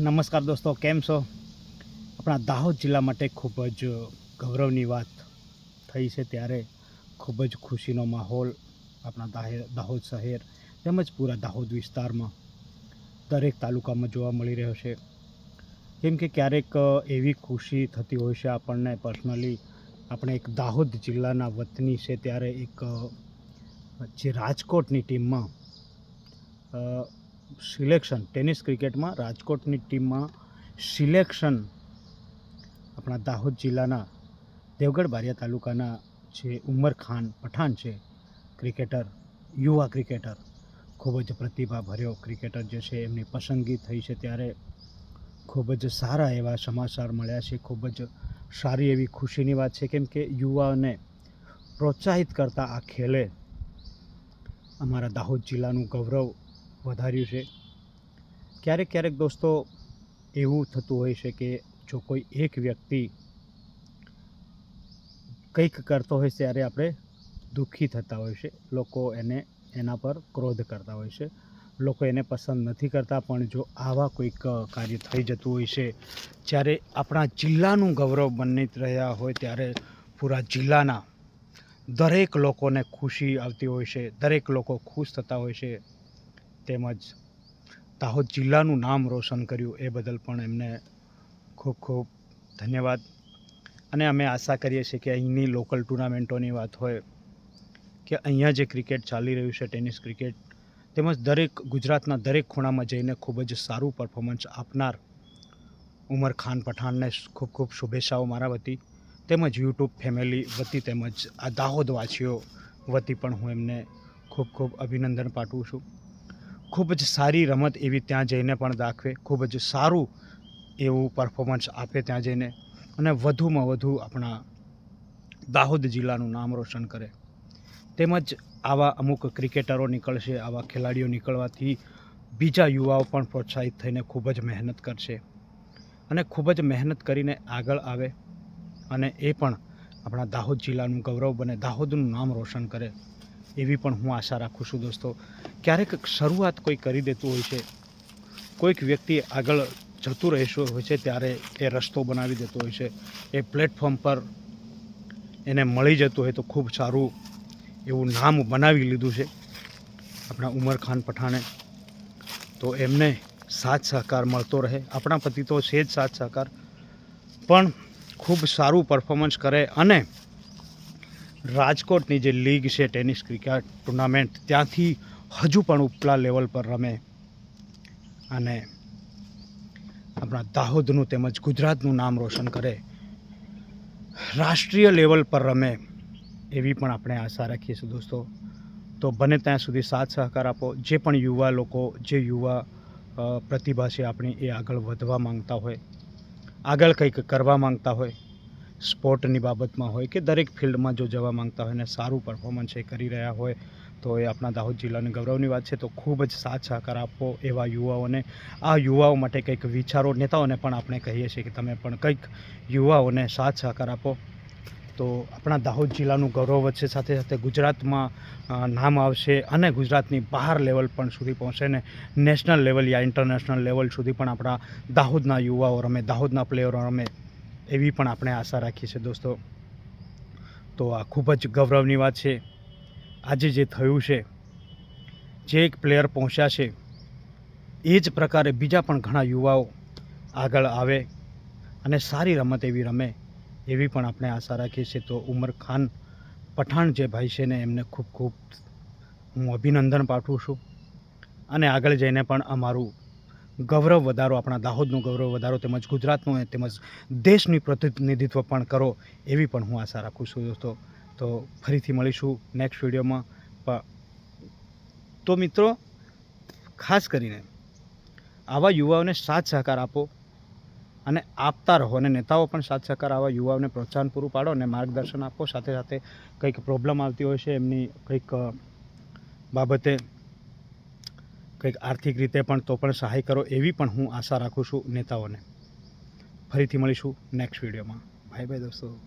નમસ્કાર દોસ્તો, કેમ છો? આપણા દાહોદ જિલ્લા માટે ખૂબ જ ગૌરવની વાત થઈ છે ત્યારે ખૂબ જ ખુશીનો માહોલ આપણા દાહે- દાહોદ શહેર તેમજ પૂરા દાહોદ વિસ્તારમાં દરેક તાલુકામાં જોવા મળી રહ્યો છે. કેમ કે ક્યારેક એવી ખુશી થતી હોય છે આપણને પર્સનલી. આપણે એક દાહોદ જિલ્લાના વતની છે ત્યારે એક જે રાજકોટની ટીમમાં સિલેક્શન, ટેનિસ ક્રિકેટમાં રાજકોટની ટીમમાં સિલેક્શન આપણા દાહોદ જિલ્લાના દેવગઢ બારિયા તાલુકાના જે ઉમર ખાન પઠાણ છે, ક્રિકેટર, યુવા ક્રિકેટર, ખૂબ જ પ્રતિભાભર્યો ક્રિકેટર જે છે, એમની પસંદગી થઈ છે ત્યારે ખૂબ જ સારા એવા સમાચાર મળ્યા છે, ખૂબ જ સારી એવી ખુશીની વાત છે, કેમ કે યુવાઓને પ્રોત્સાહિત કરતા આ ખેલે અમારા દાહોદ જિલ્લાનું ગૌરવ વધાર્યું છે. ક્યારેક ક્યારેક દોસ્તો, એવું થતું હોય છે કે જો કોઈ એક વ્યક્તિ કંઈક કરતો હોય ત્યારે આપણે દુઃખી થતા હોય છે. લોકો એને, એના પર ક્રોધ કરતા હોય છે. લોકો એને પસંદ નથી કરતા, પણ જો આવા કોઈક કાર્ય થઈ જતું હોય છે, જ્યારે આપણા જિલ્લાનું ગૌરવ બની રહ્યા હોય, ત્યારે પૂરા જિલ્લાના દરેક લોકોને ખુશી આવતી હોય છે. દરેક લોકો ખુશ થતા હોય છે. તેમજ દાહોદ જિલ્લાનું નામ રોશન કર્યું એ બદલ પણ એમને ખૂબ ખૂબ ધન્યવાદ. અને અમે આશા કરીએ છીએ કે અહીંની લોકલ ટુર્નામેન્ટોની વાત હોય કે અહીંયા જે ક્રિકેટ ચાલી રહ્યું છે, ટેનિસ ક્રિકેટ તેમજ દરેક ગુજરાતના દરેક ખૂણામાં જઈને ખૂબ જ સારું પરફોર્મન્સ આપનાર ઉમર ખાન પઠાણને ખૂબ ખૂબ શુભેચ્છાઓ મારા વતી. તેમજ યુટ્યુબ ફેમિલી વતી તેમજ આ દાહોદવાસીઓ વતી પણ હું એમને ખૂબ ખૂબ અભિનંદન પાઠવું છું. ખૂબ જ સારી રમત એવી ત્યાં જઈને પણ દાખવે, ખૂબ જ સારું એવું પરફોર્મન્સ આપે ત્યાં જઈને અને વધુમાં વધુ આપણા દાહોદ જિલ્લાનું નામ રોશન કરે. તેમજ આવા અમુક ક્રિકેટરો નીકળશે, આવા ખેલાડીઓ નીકળવાથી બીજા યુવાઓ પણ પ્રોત્સાહિત થઈને ખૂબ જ મહેનત કરશે અને ખૂબ જ મહેનત કરીને આગળ આવે અને એ પણ આપણા દાહોદ જિલ્લાનું ગૌરવ બને, દાહોદનું નામ રોશન કરે. એવી પણ હું આશા રાખું છું દોસ્તો. ક્યારેક શરૂઆત કોઈ કરી દેતું હોય છે, કોઈક વ્યક્તિ આગળ જતું રહેતું હોય છે ત્યારે એ રસ્તો બનાવી દેતો હોય છે. એ પ્લેટફોર્મ પર એને મળી જતું હોય તો ખૂબ સારું એવું નામ બનાવી લીધું છે આપણા ઉમર ખાન પઠાણે. તો એમને સાથ સહકાર મળતો રહે. આપણા પતિ તો છે જ સાથ સહકાર, પણ ખૂબ સારું પરફોર્મન્સ કરે અને રાજકોટની જે લીગ છે, ટેનિસ ક્રિકેટ ટુર્નામેન્ટ, ત્યાંથી હજુ પણ ઉપલા લેવલ પર રમે. અને આપણા દાહોદનું તેમજ ગુજરાતનું નામ રોશન કરે. રાષ્ટ્રીય લેવલ પર રમે એવી પણ આપણે આશા રાખીએ છીએ દોસ્તો. તો બને ત્યાં સુધી સાથ સહકાર આપો. જે પણ યુવા લોકો, જે યુવા પ્રતિભા છે આપણી, એ આગળ વધવા માંગતા હોય, આગળ કંઈક કરવા માંગતા હોય સ્પોર્ટની બાબતમાં હોય કે દરેક ફિલ્ડમાં જો જવા માંગતા હોય ને સારું પરફોર્મન્સ એ કરી રહ્યા હોય, તો એ આપણા દાહોદ જિલ્લાની ગૌરવની વાત છે. તો ખૂબ જ સાથ સહકાર આપો એવા યુવાઓને. આ યુવાઓ માટે કંઈક વિચારો, નેતાઓને પણ આપણે કહીએ છીએ કે તમે પણ કંઈક યુવાઓને સાથ સહકાર આપો. તો આપણા દાહોદ જિલ્લાનું ગૌરવ વધશે, સાથે સાથે ગુજરાતમાં નામ આવશે અને ગુજરાતની બહાર લેવલ પણ સુધી પહોંચશે ને નેશનલ લેવલ યા ઇન્ટરનેશનલ લેવલ સુધી પણ આપણા દાહોદના યુવાઓ રમે, દાહોદના પ્લેયરો રમે. એવી પણ આપણે આશા રાખીએ છીએ દોસ્તો. તો આ ખૂબ જ ગૌરવની વાત છે. આજે જે થયું છે, જે એક પ્લેયર પહોંચ્યા છે, એ જ પ્રકારે બીજા પણ ઘણા યુવાઓ આગળ આવે અને સારી રમત એવી રમે એવી પણ આપણે આશા રાખીએ છીએ. તો ઉમર ખાન પઠાણ જે ભાઈ છે ને, એમને ખૂબ ખૂબ હું અભિનંદન પાઠવું છું. અને આગળ જઈને પણ અમારું ગૌરવ વધારો, આપણા દાહોદનું ગૌરવ વધારો તેમજ ગુજરાતનું તેમજ દેશની પ્રતિનિધિત્વ પણ કરો એવી પણ હું આશા રાખું છું દોસ્તો. તો ફરીથી મળીશું નેક્સ્ટ વિડીયોમાં. તો મિત્રો, ખાસ કરીને આવા યુવાઓને સાથ સહકાર આપો અને આપતા રહો અને નેતાઓ પણ સાથ સહકાર આવા યુવાઓને પ્રોત્સાહન પૂરું પાડો અને માર્ગદર્શન આપો. સાથે સાથે કંઈક પ્રોબ્લેમ આવતી હોય છે, એમની કંઈક બાબતે કંઈક આર્થિક રીતે પણ તો પણ સહાય કરો એવી પણ હું આશા રાખું છું નેતાઓને. ફરીથી મળીશું નેક્સ્ટ વિડીયોમાં. બાય બાય દોસ્તો.